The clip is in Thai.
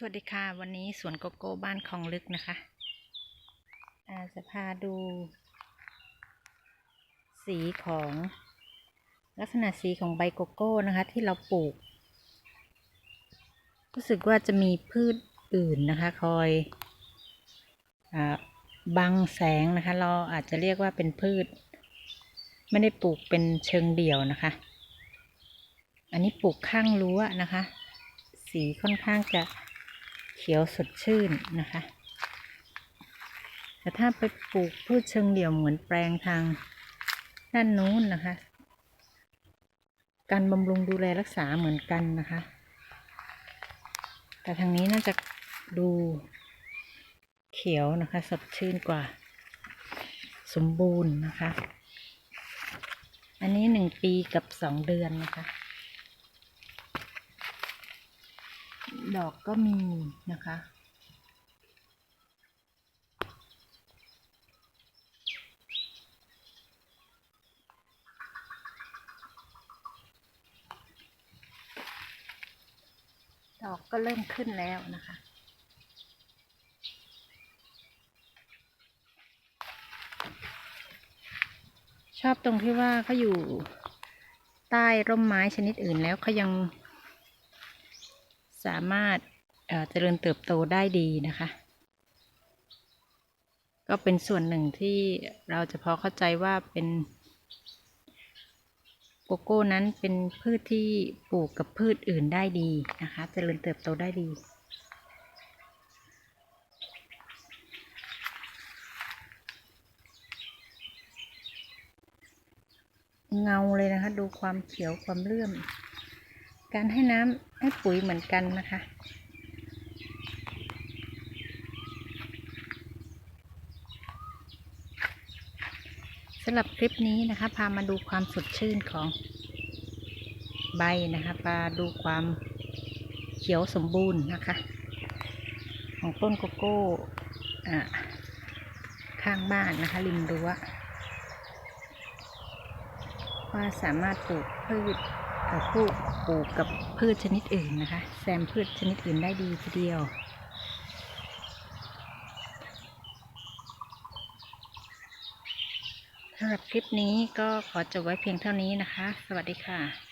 สวัสดีค่ะ วันนี้สวนโกโก้บ้านคลองลึกนะคะอาจะพาดู สีของลักษณะสีของใบโกโก้นะคะ ที่เราปลูก รู้สึกว่าจะมีพืชอื่นนะคะ คอยอบังแสงนะคะ เราอาจจะเรียกว่าเป็นพืช ไม่ได้ปลูกเป็นเชิงเดี่ยวนะคะ อันนี้ปลูกข้างรั้วนะคะสีค่อนข้างจะ ขียวสดชื่นนะคะ แต่ถ้าไปปลูกพืชเชิงเดี่ยวเหมือนแปลงทางด้านนู้นนะคะ การบำรุงดูแลรักษาเหมือนกันนะคะ แต่ทางนี้น่าจะดูเขียวนะคะสดชื่นกว่า สมบูรณ์นะคะ อันนี้หนึ่งปีกับสองเดือนนะคะ ดอกก็มีนะคะ ดอกก็เริ่มขึ้นแล้วนะคะชอบตรงที่ว่าเขาอยู่ใต้ร่มไม้ชนิดอื่นแล้วเขายัง สามารถเจริญเติบโตได้ดีนะคะ ก็เป็นส่วนหนึ่งที่เราจะพอเข้าใจว่าเป็นโกโก้นั้นเป็นพืชที่ปลูกกับพืชอื่นได้ดีนะคะเจริญเติบโตได้ดี เงาเลยนะคะ ดูความเขียวความเลื่อม การให้น้ำให้ปุ๋ยเหมือนกันนะคะ สำหรับคลิปนี้นะคะ พามาดูความสดชื่นของใบนะคะพาดูความเขียวสมบูรณ์นะคะ ของต้นโกโก้ข้างบ้านนะคะริมรั้วว่าสามารถปลูกพืช คู่ปลูกปลูกกับพืชชนิดอื่นนะคะ แซมพืชชนิดอื่นได้ดีทีเดียว สำหรับคลิปนี้ก็ขอจบไว้เพียงเท่านี้นะคะ สวัสดีค่ะ